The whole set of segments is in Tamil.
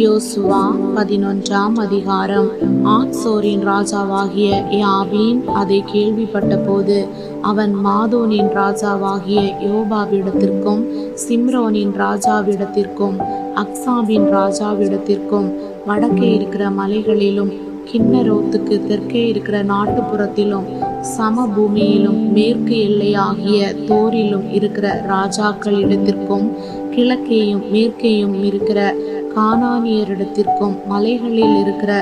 யோசுவா பதினொன்றாம் அதிகாரம். ஆத்சோரின் ராஜாவாகிய யாபீன் அதை கேள்விப்பட்ட போது அவன் மாதோனின் ராஜாவாகிய யோபாவிடத்திற்கும் சிம்ரோனின் ராஜாவிடத்திற்கும் அக்சாபின் ராஜாவிடத்திற்கும் வடக்கே இருக்கிற மலைகளிலும் கிண்ணரோத்துக்கு தெற்கே இருக்கிற நாட்டுப்புறத்திலும் சமபூமியிலும் மேற்கு எல்லையாகிய தோரிலும் இருக்கிற ராஜாக்களிடத்திற்கும் கிழக்கேயும் மேற்கேயும் இருக்கிற கானானியரிடத்திற்கும் மலைகளில் இருக்கிற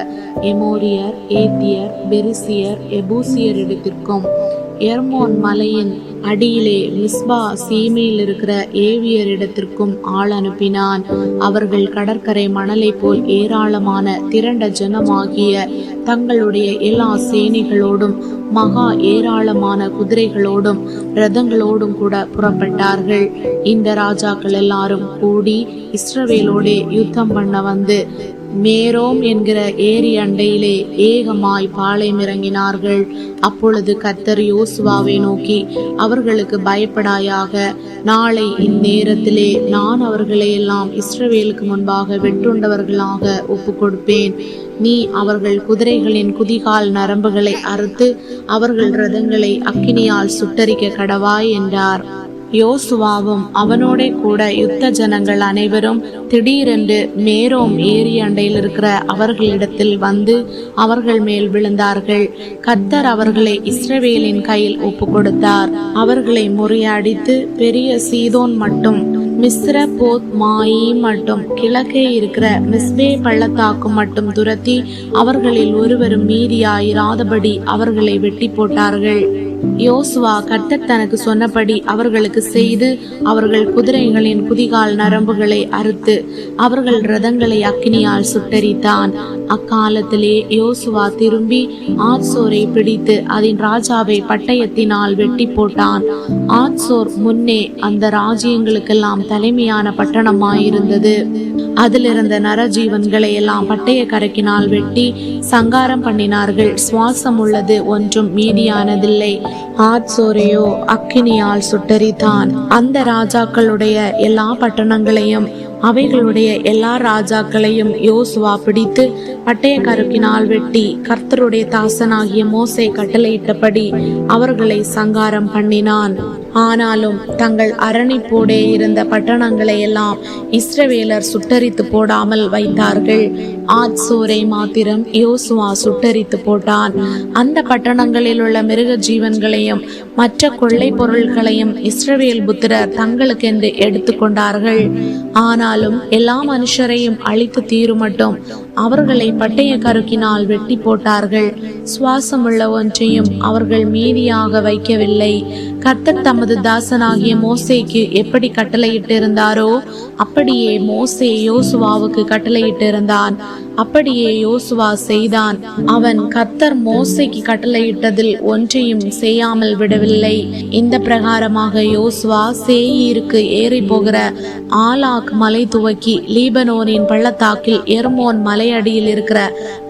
எமோரியர் ஏத்தியர் பெரிசியர் எபூசியரிடத்திற்கும் எர்மோன் மலையின் அடியிலே மிஸ்பா சீமையில் இருக்கிற ஏவியரிடத்திற்கும் ஆள் அனுப்பினான். அவர்கள் கடற்கரை மணலை போல் ஏராளமான திரண்ட ஜனமாகிய தங்களுடைய எல்லா சேனைகளோடும் மகா ஏராளமான குதிரைகளோடும் ரதங்களோடும் கூட புறப்பட்டார்கள். இந்த ராஜாக்கள் எல்லாரும் கூடி இஸ்ரவேலோடே யுத்தம் பண்ண வந்து மேரோம் என்கிற ஏரி அண்டையிலே ஏகமாய் பாளையம் இறங்கினார்கள். அப்பொழுது கத்தர் யோசுவாவை நோக்கி அவர்களுக்கு பயப்படாயாக நாளை இந்நேரத்திலே நான் அவர்களை எல்லாம் இஸ்ரவேலுக்கு முன்பாக வெட்டுண்டவர்களாக ஒப்பு கொடுப்பேன் நீ அவர்கள் குதிரைகளின் குதிகால் நரம்புகளை அறுத்து அவர்கள் ரதங்களை அக்கினியால் சுட்டரிக்க கடவாய் என்றார். யோசுவாவும் அவனோட கூட யுத்த ஜனங்கள் அனைவரும் திடீரென்று மேரோம் ஏரி அண்டையில் இருக்கிற அவர்களிடத்தில் வந்து அவர்கள் மேல் விழுந்தார்கள். கத்தர் அவர்களை இஸ்ரவேலின் கையில் ஒப்பு கொடுத்தார் அவர்களை முறியடித்து பெரிய சீதோன் மட்டும் மிஸ்ர போத் மாயி மட்டும் கிழக்கே இருக்கிற மிஸ்பே பள்ளத்தாக்கு மட்டும் துரத்தி அவர்களில் ஒருவரும் மீறியாயிராதபடி அவர்களை வெட்டி போட்டார்கள் யோசுவா கர்த்தர் தனக்கு சொன்னபடி அவர்களுக்கு செய்து அவர்கள் குதிரைகளின் குதிகால் நரம்புகளை அறுத்து அவர்கள் ரதங்களை அக்கினியால் சுட்டரித்தான். அக்காலத்திலே யோசுவா திரும்பி ஆட்சோரை பிடித்து அதன் ராஜாவை பட்டயத்தினால் வெட்டி போட்டான். ஆட்சோர் முன்னே அந்த ராஜ்யங்களுக்கெல்லாம் தலைமையான பட்டணமாயிருந்தது. அதிலிருந்த நரஜீவன்களை எல்லாம் பட்டய கரக்கினால் வெட்டி சங்காரம் பண்ணினார்கள். சுவாசம் உள்ளது ஒன்றும் மீதியானதில்லை. ஆத்சோரையோ அக்கினியால் சுட்டரித்தான். அந்த ராஜாக்களுடைய எல்லா பட்டணங்களையும் அவைகளுடைய எல்லா ராஜாக்களையும் யோசுவா பிடித்து பட்டயக்கருக்கினால் வெட்டி கர்த்தருடைய தாசனாகிய மோசை கட்டளையிட்டபடி அவர்களை சங்காரம் பண்ணினான். ஆனாலும் தங்கள் அரணிப்போடே இருந்த பட்டணங்களை எல்லாம் இஸ்ரவேலர் சுட்டரித்து போடாமல் வைத்தார்கள். ஆட்சோரை மாத்திரம் யோசுவா சுட்டரித்து போட்டான். அந்த பட்டணங்களில் உள்ள மிருக ஜீவன்களையும் மற்ற கொள்ளை பொருள்களையும் இஸ்ரவேல் புத்திரர் தங்களுக்கென்று எடுத்துக்கொண்டார்கள். ஆனாலும் எல்லா மனுஷரையும் அழித்து தீருமட்டும். அவர்களை பட்டய கருக்கினால் வெட்டி போட்டார்கள். சுவாசமுள்ள ஒன்றையும் அவர்கள் மீதியாக வைக்கவில்லை. கர்த்தர் தமது தாசனாகிய மோசேக்கு எப்படி கட்டளையிட்டிருந்தாரோ அப்படியே மோசே யோசுவாவுக்கு கட்டளையிட்டிருந்தான். அப்படியே யோசுவா செய்தான். அவன் கத்தர் மோசைக்கு கட்டளையிட்டதில் ஒன்றையும் செய்யாமல் விடவில்லை. இந்த பிரகாரமாக யோசுவா சேயீருக்கு ஏறி போகிற ஆலாக் மலை துவக்கி லீபனோனின் பள்ளத்தாக்கில் எர்மோன் மலையடியில் இருக்கிற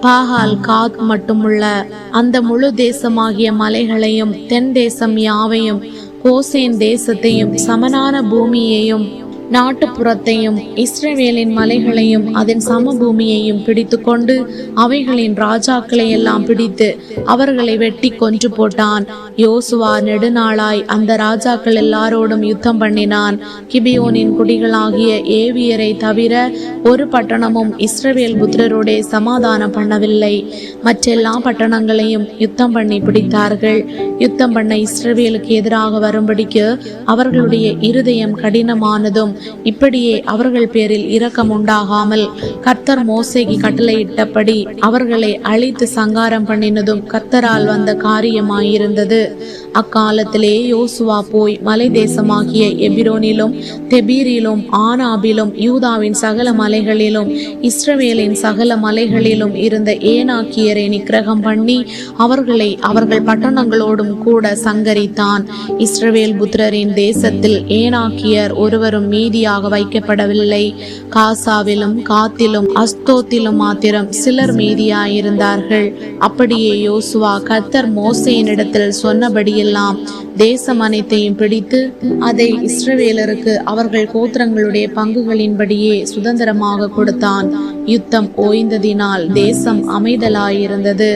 பாகால் காத் மட்டுமுள்ள அந்த முழு தேசமாகிய மலைகளையும் தென் தேசம் யாவையும் கோசேன் தேசத்தையும் சமனான பூமியையும் நாட்டுப்புறத்தையும் இஸ்ரவேலின் மலைகளையும் அதன் சமபூமியையும் பிடித்துக்கொண்டு அவைகளின் ராஜாக்களை எல்லாம் பிடித்து அவர்களை வெட்டி கொன்று போட்டான். யோசுவா நெடுநாளாய் அந்த ராஜாக்கள் எல்லாரோடும் யுத்தம் பண்ணினான். கிபியோனின் குடிகளாகிய ஏவியரை தவிர ஒரு பட்டணமும் இஸ்ரவேல் புத்திரரோடே சமாதானம் பண்ணவில்லை. மற்றெல்லா பட்டணங்களையும் யுத்தம் பண்ணி பிடித்தார்கள். யுத்தம் பண்ண இஸ்ரவேலுக்கு எதிராக வரும்படிக்கு அவர்களுடைய இருதயம் கடினமானதும் இப்படியே அவர்கள் பேரில் இரக்கம் உண்டாகாமல் கர்த்தர் மோசைக்கு கட்டளையிட்டபடி அவர்களை அழைத்து சங்காரம் பண்ணினதும் கர்த்தரால் வந்த காரியமாயிருந்தது. அக்காலத்திலே யோசுவா போய் மலை தேசமாகிய எபிரோனிலும் தெபீரிலும் ஆனாபிலும் யூதாவின் சகல மலைகளிலும் இஸ்ரவேலின் சகல மலைகளிலும் இருந்த ஏனாக்கியரை நிக்கிரகம் பண்ணி அவர்களை அவர்கள் பட்டணங்களோடும் கூட சங்கரித்தான். இஸ்ரவேல் புத்திரரின் தேசத்தில் ஏனாக்கியர் ஒருவரும் மீ மீதியாக வைக்கப்படவில்லை. காசாவிலும் காத்திலும் அஸ்தோத்திலும் மாத்திரம் சிலர் மீதியாயிருந்தார்கள். அப்படியே யோசுவா கர்த்தர் மோசையினிடத்தில் சொன்னபடியெல்லாம் தேசம் அனைத்தையும் பிடித்து அதை இஸ்ரவேலருக்கு அவர்கள் கோத்திரங்களுடைய பங்குகளின்படியே சுதந்திரமாக கொடுத்தான். யுத்தம் ஓய்ந்ததினால் தேசம் அமைதலாயிருந்தது.